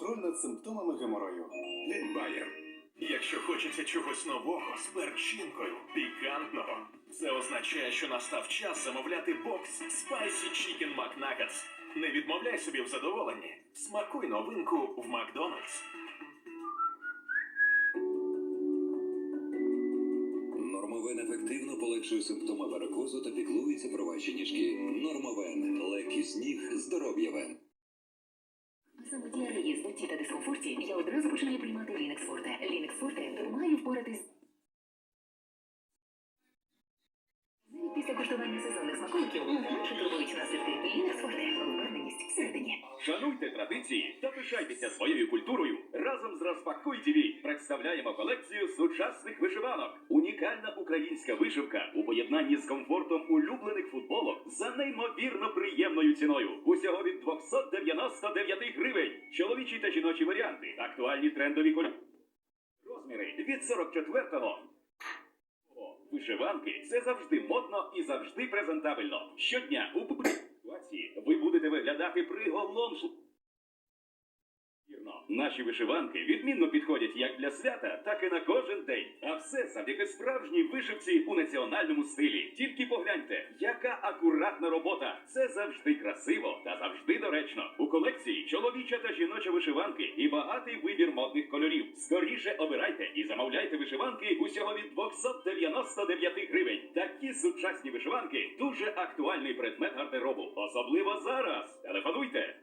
контроль над симптомами геморою. Від Якщо хочеться чогось нового з перчинкою, пікантного, це означає, що настав час замовляти бокс Spicy Chicken McNuggets. Не відмовляй собі в задоволенні. Смакуй новинку в Макдональдс. Нормовен ефективно полегшує симптоми варикозу та піклується про ваші ніжки. Нормовен легкість ніг, здоров'я вен. Саме та дискомфорті я одразу починаю приймати Лінекс Форте. Лінекс Форте допомагає впоратись навіть після коштування сезонних смаколиків менше турбують наслідки. Лінекс Форте впевненість всередині. Шануйте традиції та пишайтеся своєю культурою. Разом з Розпакуй ТВ представляємо колекцію сучасних вишиванок. Унікальна українська вишивка у поєднанні з комфортом улюблених футболок за неймовірно приємною ціною. Усього від 299 гривень. Чоловічі та жіночі варіанти. Актуальні трендові кольори. Розміри від 44-го. Вишиванки це завжди модно і завжди презентабельно. Щодня у ситуації ви будете виглядати приголомшливо. Наші вишиванки відмінно підходять як для свята, так і на кожен день. А все завдяки справжній вишивці у національному стилі. Тільки погляньте, яка акуратна робота. Це завжди красиво та завжди доречно. У колекції чоловіча та жіноча вишиванки і багатий вибір модних кольорів. Скоріше обирайте і замовляйте вишиванки усього від 299 гривень. Такі сучасні вишиванки дуже актуальний предмет гардеробу. Особливо зараз. Телефонуйте.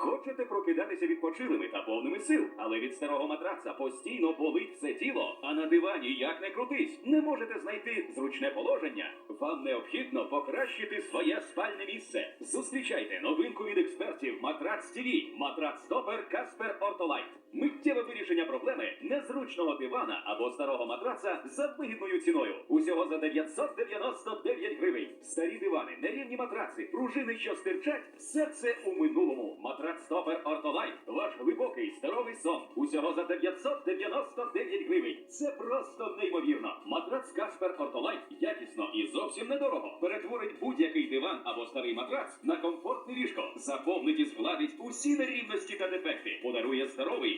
Хочете прокидатися відпочилими та повними сил, але від старого матраца постійно болить все тіло, а на дивані як не крутись, не можете знайти зручне положення. Вам необхідно покращити своє спальне місце. Зустрічайте новинку від експертів Матрац ТВ, Матрац Топер Каспер Ортолайт. Миттєве вирішення проблеми незручного дивана або старого матраца за вигідною ціною. Усього за 999 гривень. Старі дивани, нерівні матраци, пружини, що стирчать, все це у минулому. Матрац Стопер Ортолайт. Ваш глибокий здоровий сон. Усього за 999 гривень. Це просто неймовірно. Матрац Каспер Ортолайт якісно і зовсім недорого. Перетворить будь-який диван або старий матрац на комфортне ліжко. Заповнить і згладить усі нерівності та дефекти. Подарує здоровий,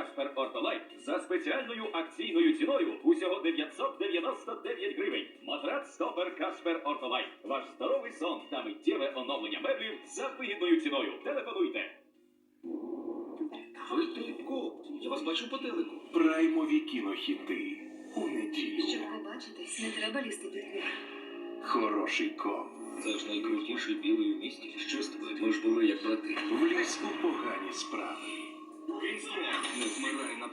Каспер Ортолайт за спеціальною акційною ціною усього 999 гривень. Матрац стопер Каспер Ортолайт. Ваш здоровий сон та миттєве оновлення меблів за вигідною ціною. Телефонуйте. Ви Піпко, я вас бачу по телеку. Праймові кінохіти у неділю. Щоб побачитись, не треба лізти під двір. Хороший коп. Це ж найкрутіший білий у місті. Що з тобою? Ми ж були як брати. Вліз у погані справи. Вмирай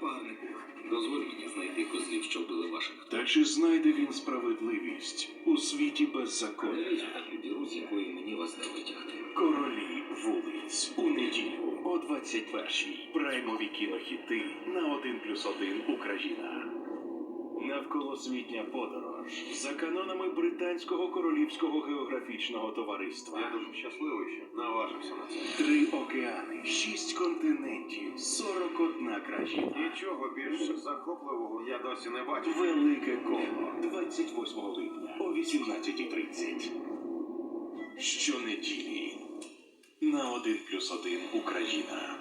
напарнику. Дозволь мені знайти козлів, що вбили ваших. Та чи знайде він справедливість у світі Не беззаконня? лізь у таку з якої мені вас не витягти. Королі вулиць у неділю о 21-й. Праймові кінохіти на 1 плюс 1 Україна. Навколосвітня подорож за канонами британського королівського географічного товариства. Я дуже щасливий, що наважився на це. Океани, шість континентів, 41 країна. Нічого більш захопливого я досі не бачив. Велике коло 28 липня о 18.30. Щонеділі на 1 плюс 1 Україна.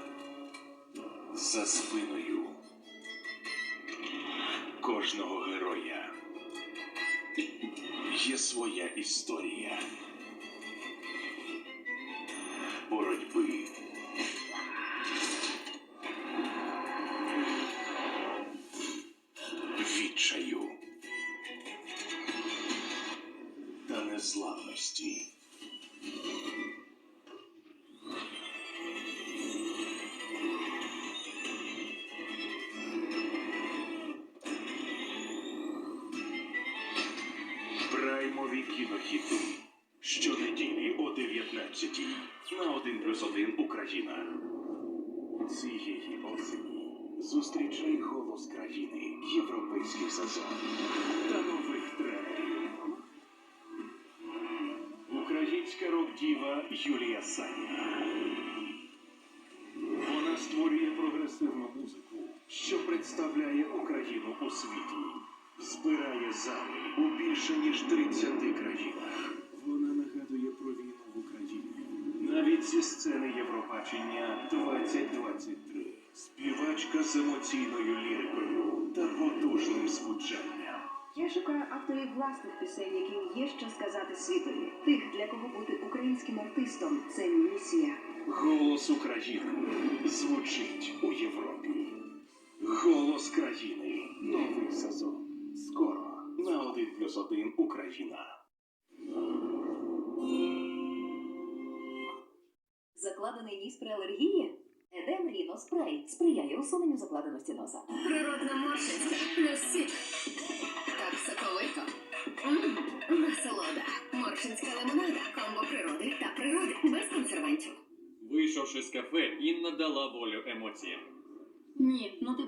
За спиною кожного героя є своя історія боротьби. Відчаю та незламності. Праймові кінохіти. Щонеділі о 19 на 1 плюс 1 Україна. Цієї осені зустрічай голос країни, європейський сезон та нових тренерів. Українська рок-діва Юлія Саніна. Вона створює прогресивну музику, що представляє Україну у світі, збирає зали у більше ніж 30 країнах. Вона нагадує про війну в Україні. Навіть зі сцени Євробачення 2023. Співачка з емоційною лірикою та потужним звучанням. Я шукаю авторів власних пісень, яким є що сказати світові. Тих, для кого бути українським артистом це місія. Голос України звучить у Європі. Голос країни. Новий сезон. Скоро на 1 плюс 1 Україна. Закладений ніс при алергії? Едем Ріно Спрей сприяє усуненню закладеності носа. Природна морщинська Носі. Так соковито. Ммм, насолода. Морщинська лимонада. Комбо природи та природи. Без консервантів. Вийшовши з кафе, Інна дала волю емоціям. Ні, ну ти